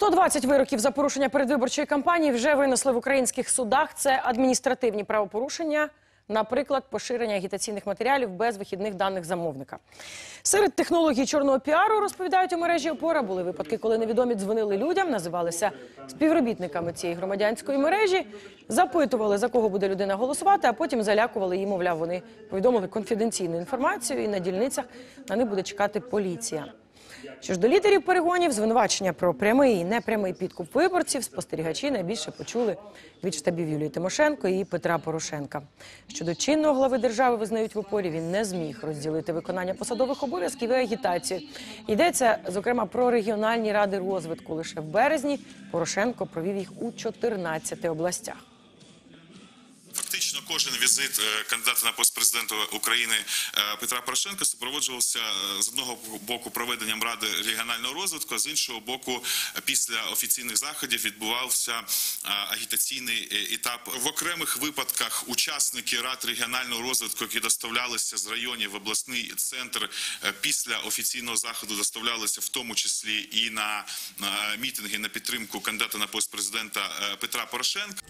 120 вироків за порушення передвиборчої кампанії вже винесли в українських судах. Це адміністративні правопорушення, наприклад, поширення агітаційних матеріалів без вихідних даних замовника. Серед технологій чорного піару розповідають у мережі опора. Були випадки, коли невідомі дзвонили людям, називалися співробітниками цієї громадянської мережі, запитували за кого буде людина голосувати, а потім залякували її. Мовляв, вони повідомили конфіденційну інформацію, і на дільницях на них буде чекати поліція. Що ж до лідерів перегонів, звинувачення про прямий і непрямий підкуп виборців спостерігачі найбільше почули від штабів Юлії Тимошенко і Петра Порошенка. Щодо чинного глави держави визнають в опорі, він не зміг розділити виконання посадових обов'язків і агітацію. Йдеться зокрема про регіональні ради розвитку. Лише в березні Порошенко провів їх у 14 областях. Фактично, кожен візит е, кандидата на пост президента України е, Петра Порошенка супроводжувався е, з одного боку проведенням ради регіонального розвитку, а з іншого боку, після офіційних заходів відбувався агітаційний етап. В окремих випадках учасники рад регіонального розвитку, які доставлялися з районів в обласний центр після офіційного заходу, доставлялися в тому числі і на мітинги на підтримку кандидата на пост президента Петра Порошенка.